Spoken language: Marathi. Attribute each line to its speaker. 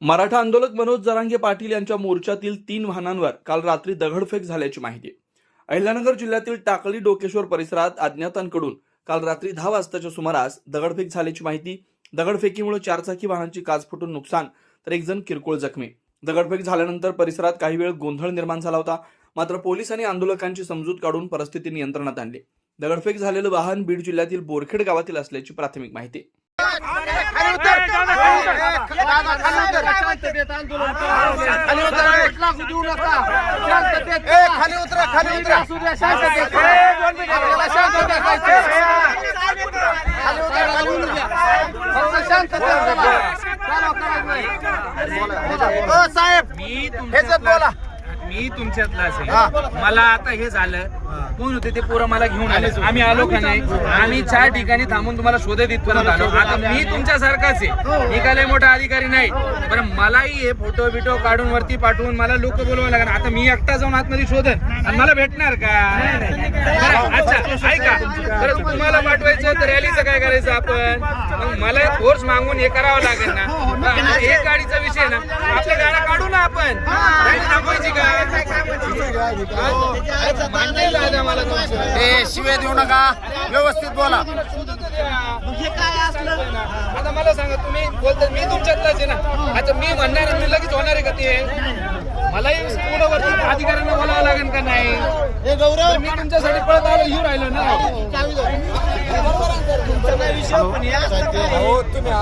Speaker 1: मराठा आंदोलक मनोज जरांगे पाटील यांच्या मोर्चातील तीन वाहनांवर काल रात्री दगडफेक झाल्याची माहिती. अहिल्यानगर जिल्ह्यातील टाकळी डोकेश्वर परिसरात अज्ञातांकडून काल रात्री दहा वाजताच्या सुमारास दगडफेक झाल्याची माहिती. दगडफेकीमुळे चारचाकी वाहनांची काच फुटून नुकसान तर एक जण किरकोळ जखमी. दगडफेक झाल्यानंतर परिसरात काही वेळ गोंधळ निर्माण झाला होता. मात्र पोलिसांनी आंदोलकांची समजूत काढून परिस्थिती नियंत्रणात आणली. दगडफेक झालेलं वाहन बीड जिल्ह्यातील बोरखेड गावातील असल्याची प्राथमिक माहिती. आहे.
Speaker 2: खाली उतर खाली उतर देऊ नका ए खाली उतरा खाली उतरा आपल्याला खाली खाली फक्त साहेब
Speaker 3: मी
Speaker 2: बोला
Speaker 3: मी तुमच्यातलाच
Speaker 2: हा.
Speaker 3: आहे मला आता हे झालं. कोण होते ते पोरं मला घेऊन आले. आम्ही आलो का नाही? आम्ही चार ठिकाणी थांबून तुम्हाला शोधत इथपर्यंत आलो. आता मी तुमच्यासारखाच आहे. मी काय लय मोठा अधिकारी नाही. बरं मलाही हे फोटो बिटो काढून वरती पाठवून मला लोक बोलवावं लागणार आता मी एकटा जाऊन आतमध्ये शोधन. आणि मला भेटणार का? अच्छा ऐका. बरं तुम्हाला पाठवायचं तर रॅलीचं काय करायचं आपण? मला फोर्स मागून हे करावं लागेल ना. एक गाडीचा विषय ना. आपल्या गाड्या काढू ना आपण. मला.
Speaker 2: ए शिवे देऊ नका. व्यवस्थित बोला.
Speaker 3: आता मला सांगा तुम्ही बोलता मी तुमच्यातलाच आहे ना. आता मी म्हणणार मी लगेच होणार आहे का ते? मलाही पुढं वरती अधिकाऱ्यांना बोलावं लागेल का नाही? तर मी तुमच्यासाठी पळत आलो येऊ राहिलो ना.